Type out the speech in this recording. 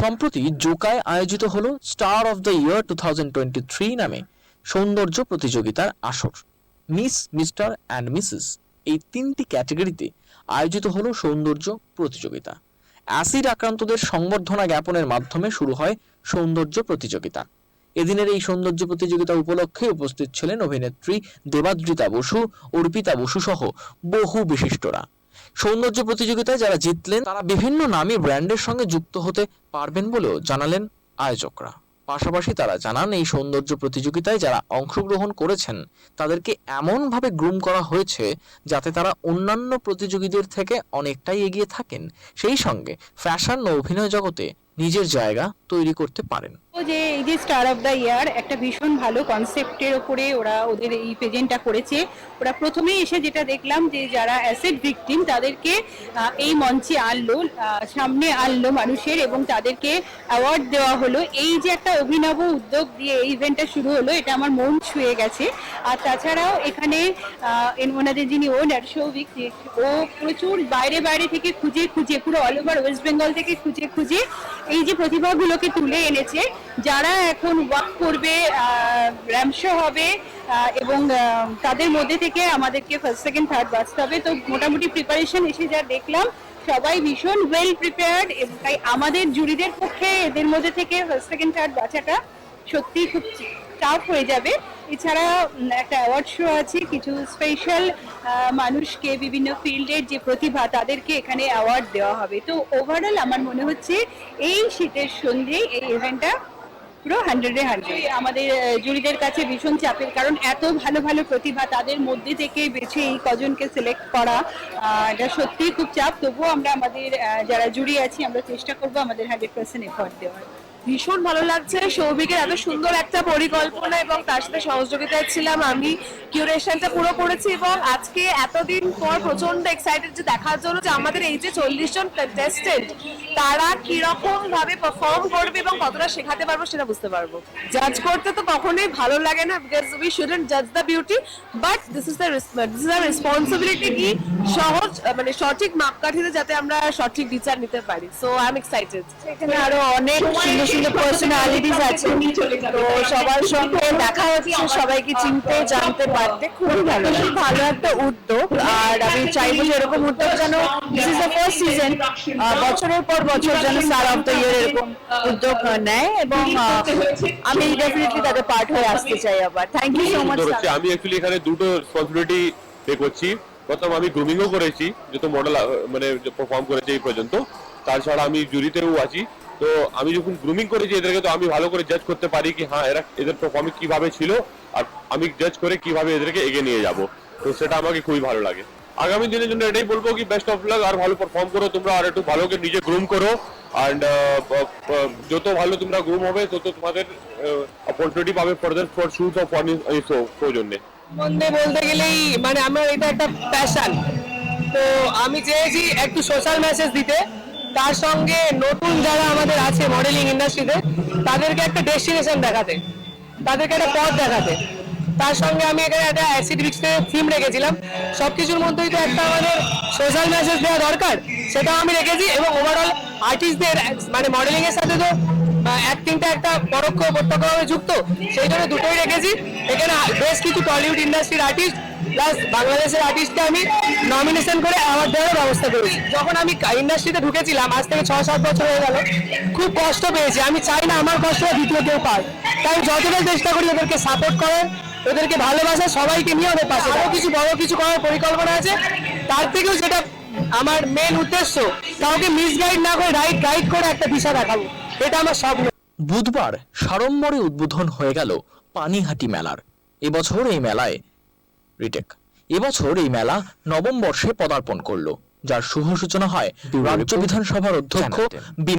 সম্প্রতি জোকায় আয়োজিত হলো star of the year two নামে সৌন্দর্য প্রতিযোগিতার আসর। মিস, মিস্টার অ্যান্ড মিসেস এই তিনটি ক্যাটাগরিতে আয়োজিত হলো সৌন্দর্য প্রতিযোগিতা। অ্যাসিড আক্রান্তদের সংবর্ধনা জ্ঞাপনের মাধ্যমে শুরু হয় সৌন্দর্য প্রতিযোগিতা। এদিনের এই সৌন্দর্য প্রতিযোগিতা উপলক্ষে উপস্থিত ছিলেন অভিনেত্রী দেবাদ্রিতা বসু, অর্পিতা বসু সহ বহু বিশিষ্টরা। সৌন্দর্য প্রতিযোগিতায় যারা জিতলেন, তারা বিভিন্ন নামী ব্র্যান্ডের সঙ্গে যুক্ত হতে পারবেন বলেও জানালেন আয়োজকরা। পাশাপাশি তারা জানান, এই সৌন্দর্য প্রতিযোগিতায় যারা অংশগ্রহণ করেছেন, তাদেরকে এমনভাবে গ্রুম করা হয়েছে যাতে তারা অন্যান্য প্রতিযোগীদের থেকে অনেকটাই এগিয়ে থাকেন। সেই সঙ্গে ফ্যাশন ও অভিনয় জগতে নিজের জায়গা তৈরি করতে পারেন। যে এই যে স্টার অফ দ্য ইয়ার একটা ভীষণ ভালো কনসেপ্টের ওপরে ওরা ওদের এই প্রেজেন্টটা করেছে। ওরা প্রথমেই এসে যেটা দেখলাম যে যারা অ্যাসিড ভিকটিম তাদেরকে এই মঞ্চে আনলো সামনে আনলো মানুষের এবং তাদেরকে অ্যাওয়ার্ড দেওয়া হলো। এই যে একটা অভিনব উদ্যোগ দিয়ে এই ইভেন্টটা শুরু হলো, এটা আমার মন ছুঁয়ে গেছে। আর তাছাড়াও এখানে ওনাদের যিনি ওনার সৌভিক, যে ও প্রচুর বাইরে বাইরে থেকে খুঁজে খুঁজে, পুরো অল ওভার ওয়েস্ট বেঙ্গল থেকে খুঁজে খুঁজে এই যে প্রতিভাগুলোকে তুলে এনেছে। যারা এখন ওয়াক করবে র্যামশো হবে এবং তাদের মধ্যে থেকে আমাদেরকে ফার্স্ট সেকেন্ড থার্ড বাঁচতে হবে তো মোটামুটি প্রিপারেশন এসে যা দেখলাম, সবাই ভীষণ ওয়েল প্রিপেয়ার্ড এবং তাই আমাদের জুরিদের পক্ষে এদের মধ্যে থেকে ফার্স্ট সেকেন্ড থার্ড বাঁচাটা সত্যিই খুব টাফ হয়ে যাবে। এছাড়া একটা অ্যাওয়ার্ড শো আছে, কিছু স্পেশাল মানুষকে বিভিন্ন ফিল্ডের যে প্রতিভা, তাদেরকে এখানে অ্যাওয়ার্ড দেওয়া হবে। তো ওভারঅল আমার মনে হচ্ছে এই শীতের সন্ধ্যে এই ইভেন্টটা পুরো হান্ড্রেডে হান্ড্রেড আমাদের জুরিদের কাছে ভীষণ চাপের কারণ এত ভালো ভালো প্রতিভা তাদের মধ্যে থেকে বেছে এই কজনকে সিলেক্ট করা এটা সত্যিই খুব চাপ। তবুও আমরা আমাদের যারা জুরি আছি, আমরা চেষ্টা করব আমাদের হান্ড্রেড পার্সেন্ট এফার্ট দেওয়ার। ভীষণ ভালো লাগছে। সৌভিকের এত সুন্দর একটা পরিকল্পনা এবং তার সাথে সহযোগিতায় ছিলাম আমি। কিউরেশনটা পুরো করেছি এবং আজকে এতদিন পর প্রচণ্ড এক্সাইটেড যে দেখার জন্য যে আমাদের এই যে চল্লিশ জন কন্টেস্টেন্ট তারা কীরকম ভাবে পারফর্ম করবে এবং কতটা শেখাতে পারব সেটা বুঝতে পারব। জাজ করতে তো কখনোই ভালো লাগে না বিকজ উই শুডেন্ট জাজ the beauty but this is the this is the responsibility কি সহজ মানে সঠিক মাপকাঠিতে যাতে আমরা সঠিক বিচার নিতে পারি। সো আই এম এক্সাইটেড এখানে আরও অনেক সুন্দর পার্সোনালিটিস আছে। তো সবার সঙ্গে দেখা হচ্ছে সবাইকে চিনতে জানতে পারতে। খুবই ভালো খুব ভালো একটা উদ্যোগ। আর আমি চাইব যে এরকম উদ্যোগ যেন this is the first season বছরের পর বছর যেন স্টার অফ দ্য ইয়ার এরকম উদ্যোগ নেয় এবং আমি ডেফিনেটলি তাদের পার্ট হয়ে আসতে চাই আবার। থ্যাংক ইউ সো মাচ আমি অ্যাকচুয়ালি এখানে দুটো রেসপন্সিবিলিটি পে করছি। প্রথম আমি গ্রুমিংও করেছি যত মডেল মানে পারফর্ম করেছে এই পর্যন্ত। তাছাড়া আমি জুরিতেও আছি। তো আমি যখন গ্রুমিং করেছি, এদেরকে তো আমি ভালো করে জাজ করতে পারি কি হ্যাঁ এরা এদের পারফর্মিং কীভাবে ছিল, আর আমি জাজ করে কীভাবে এদেরকে এগিয়ে নিয়ে যাব। তো সেটা আমাকে খুবই ভালো লাগে। আগামী দিনের জন্য এটাই বলব কি বেস্ট অফ লাক আর ভালো পারফর্ম করো তোমরা, আর একটু ভালো করে। নিজে গ্রুম করো অ্যান্ড যত ভালো তোমরা গ্রুম হবে, তত তোমাদের অপরচুনিটি পাবে further for shoot of for show জন্য সম্বন্ধে বলতে গেলেই মানে আমার এটা একটা প্যাশন তো আমি চেয়েছি একটু সোশ্যাল মেসেজ দিতে। তার সঙ্গে নতুন যারা আমাদের আছে মডেলিং ইন্ডাস্ট্রিতে তাদেরকে একটা ডেস্টিনেশন দেখাতে, তাদেরকে একটা পথ দেখাতে। তার সঙ্গে আমি এখানে একটা অ্যাসিড রিক্সের থিম রেখেছিলাম। সব কিছুর মধ্যেই তো একটা আমাদের সোশ্যাল মেসেজ দেওয়া দরকার, সেটাও আমি রেখেছি এবং ওভারঅল আর্টিস্টদের মানে মডেলিং এর সাথে তো অ্যাক্টিংটা একটা পরোক্ষ প্রত্যক্ষভাবে যুক্ত, সেই জন্য দুটোই রেখেছি। এখানে বেশ কিছু টলিউড ইন্ডাস্ট্রির আর্টিস্ট প্লাস বাংলাদেশের আর্টিস্টকে আমি নমিনেশন করে অ্যাওয়ার্ড দেওয়ার ব্যবস্থা করেছি। যখন আমি ইন্ডাস্ট্রিতে ঢুকেছিলাম, আজ থেকে ছ সাত বছর হয়ে গেল, খুব কষ্ট পেয়েছি। আমি চাই না আমার কষ্ট দ্বিতীয় কেউ পায় তাই যতটা চেষ্টা করি ওদেরকে সাপোর্ট করার, ওদেরকে ভালোবাসা সবাইকে নিয়ে ওদের পাশে আরও কিছু বড় কিছু করার পরিকল্পনা আছে। তার থেকেও যেটা আমার মেন উদ্দেশ্য, কাউকে মিসগাইড না করে রাইট গাইড করে একটা দিশা দেখাবো। এটা আমার স্বপ্ন। বুধবার সাড়ম্বরে উদ্বোধন হয়ে গেল পানিহাটি মেলার। এবছর এই মেলায় রিটেক। এবছর এই মেলা নবম বর্ষে পদার্পণ করল যার শুভ সূচনা হয় রাজ্য বিধানসভার অধ্যক্ষ বি